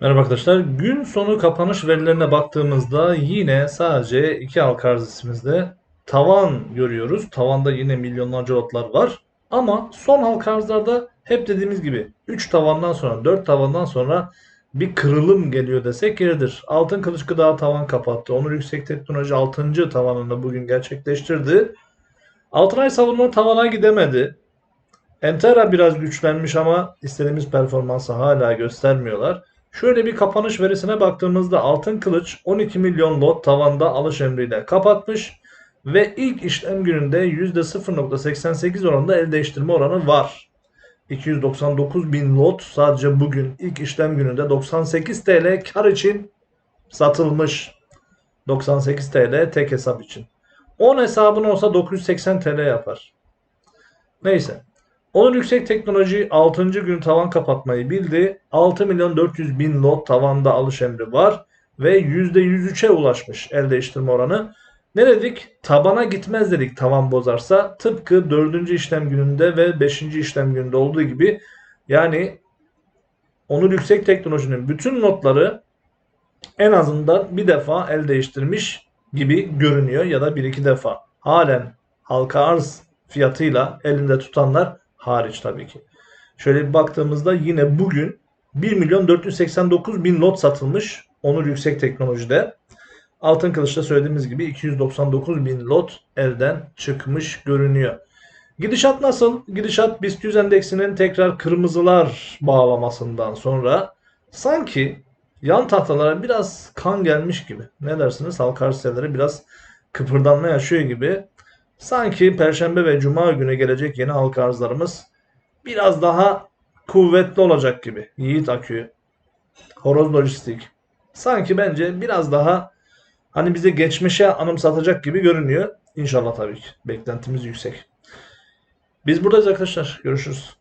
Merhaba arkadaşlar. Gün sonu kapanış verilerine baktığımızda yine sadece iki halka arz listemizde tavan görüyoruz. Tavanda yine milyonlarca lotlar var. Ama son halka arzlarda hep dediğimiz gibi 3 tavandan sonra 4 tavandan sonra bir kırılım geliyor desek yeridir. Altın Kılıç Gıda tavan kapattı. Onur Yüksek Teknoloji 6. tavanını bugün gerçekleştirdi. Altınay Savunma tavana gidemedi. Entera biraz güçlenmiş ama istediğimiz performansı hala göstermiyorlar. Şöyle bir kapanış verisine baktığımızda Altın Kılıç 12 milyon lot tavanda alış emriyle kapatmış ve ilk işlem gününde %0.88 oranında el değiştirme oranı var. 299 bin lot sadece bugün ilk işlem gününde 98 TL kar için satılmış. 98 TL tek hesap için. 10 hesabın olsa 980 TL yapar. Neyse. Onur Yüksek Teknoloji 6. gün tavan kapatmayı bildi. 6 milyon 400 bin lot tavanda alış emri var ve %103'e ulaşmış el değiştirme oranı. Ne dedik? Tabana gitmez dedik tavan bozarsa. Tıpkı 4. işlem gününde ve 5. işlem gününde olduğu gibi yani Onur Yüksek Teknoloji'nin bütün notları en azından bir defa el değiştirmiş gibi görünüyor ya da bir iki defa. Halen halka arz fiyatıyla elinde tutanlar hariç tabii ki. Şöyle bir baktığımızda yine bugün 1 milyon 489 bin lot satılmış Onur Yüksek Teknoloji'de. Altın Kılıç'ta söylediğimiz gibi 299 bin lot elden çıkmış görünüyor. Gidişat nasıl? Gidişat BIST 100 endeksinin tekrar kırmızılar bağlamasından sonra sanki yan tahtalara biraz kan gelmiş gibi. Ne dersiniz? Halka biraz kıpırdanma yaşıyor gibi. Sanki Perşembe ve Cuma günü gelecek yeni halka arzlarımız biraz daha kuvvetli olacak gibi. Yiğit Akü, Horoz Lojistik. Sanki bence biraz daha hani bize geçmişe anımsatacak gibi görünüyor. İnşallah tabii ki. Beklentimiz yüksek. Biz buradayız arkadaşlar. Görüşürüz.